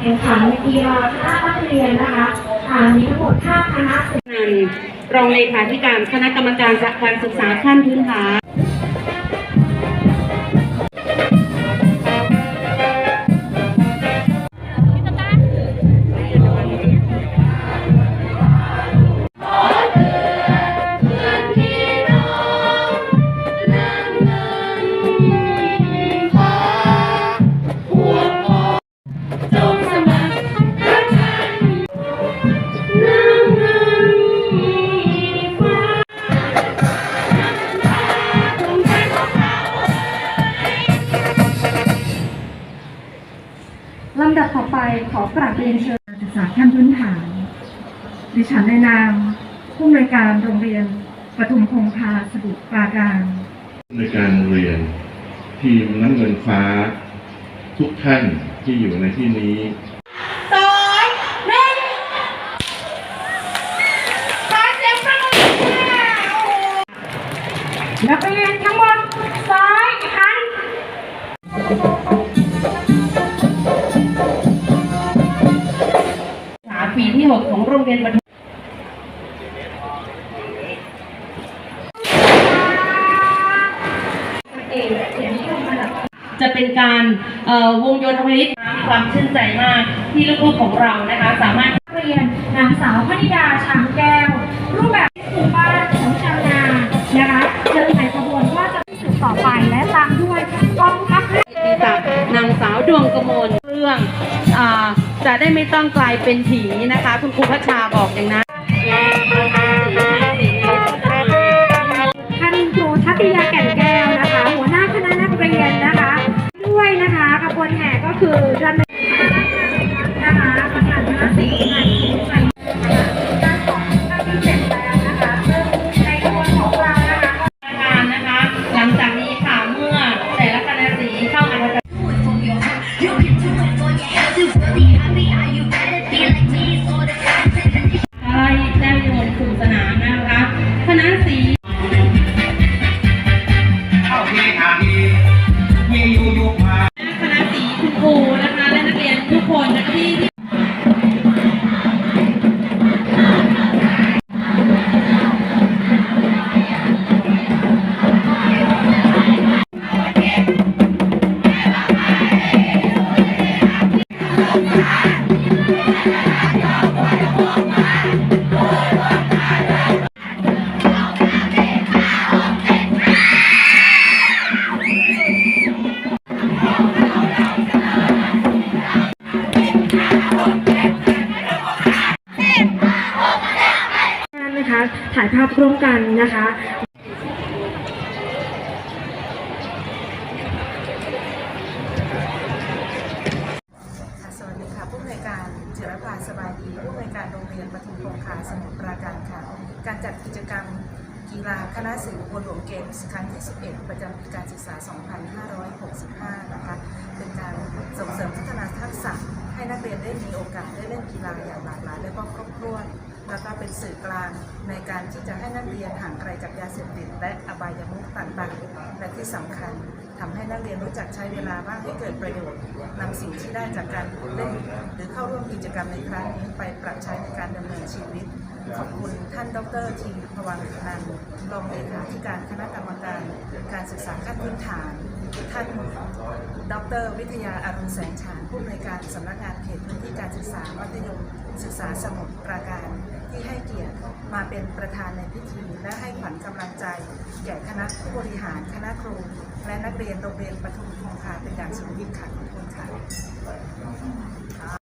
แข่งขันในกีฬาคณะนักเรียนนะคะอ่ามีทั้งหมด5คณะนันรองเลขาธิการคณะกรรมการการศึกษาขั้นพื้นฐานำดับต่อไปขอกราบเรียนเชิญการศึกษาขั้นพื้นฐาน ดิฉันในนามผู้อำนวยการโรงเรียนปทุมคงคาสดุปราการในการเรียนทีมน้ำเงินฟ้า ทุกท่านที่อยู่ในที่นี้นักเรียนทั้งหมดซ้ายหัน เรียนปฐมจะเป็นการวงโยธวาทิตมีความชื่นใจมากที่ลูกๆของเรานะคะ สามารถเรียนนางสาวพนิดาชางแก้ว รูปแบบหมู่บ้านของชาวนานะคะเดินในขบวนว่าจะสืบต่อไปและตามด้วยกองทัพกิติศักนางสาวดวงกมลเรื่อง จะได้ไม่ต้องกลายเป็นผีนะคะ คุณครูพัชชาบอกอย่างนั้นท่านครูทัตยาแก่น นะคะ ถ่ายภาพร่วมกันนะคะค่ะสวัสดีค่ะผู้อำนวยการจิรภาสบายดีผู้อำนวยการโรงเรียนปทุมคงคาสมุทรปราการค่ะ การจัดกิจกรรมกีฬาคณะสื่อบัวหลวงเกมส์ครั้งที่ 11 ประจำปีการศึกษา 2565 นะคะ เป็นการส่งเสริมพัฒนาทักษะให้นักเรียนได้มีโอกาสได้เล่นกีฬาอย่างหลากหลายและก็ครบถ้วน แล้วก็เป็นสื่อกลางในการที่จะให้นักเรียนห่างไกลจากยาเสพติดและอบายมุขต่างๆ และที่สำคัญทำให้นักเรียนรู้จักใช้เวลาว่างให้เกิดประโยชน์นำสิ่งที่ได้จากการเล่นหรือเข้าร่วมกิจกรรมในครั้งนี้ไปปรับใช้ในการดำเนินชีวิต ขอบคุณท่านดรทีพวังนันท์รองเลขาธิการคณะกรรมการการศึกษาขั้นพื้นฐาน ท่านดรวิทยาอารุณแสงฉานผู้อำนวยการสำนักงานเขตพื้นที่การศึกษามัธยมศึกษาสมุทรปราการที่ให้เกียรติมาเป็นประธานในพิธีและให้ขวัญกำลังใจ แก่คณะผู้บริหารคณะครู และนักเรียนโรงเรียนปทุมคงคาเป็นอย่างสูงยิ่งค่ะขอบคุณค่ะ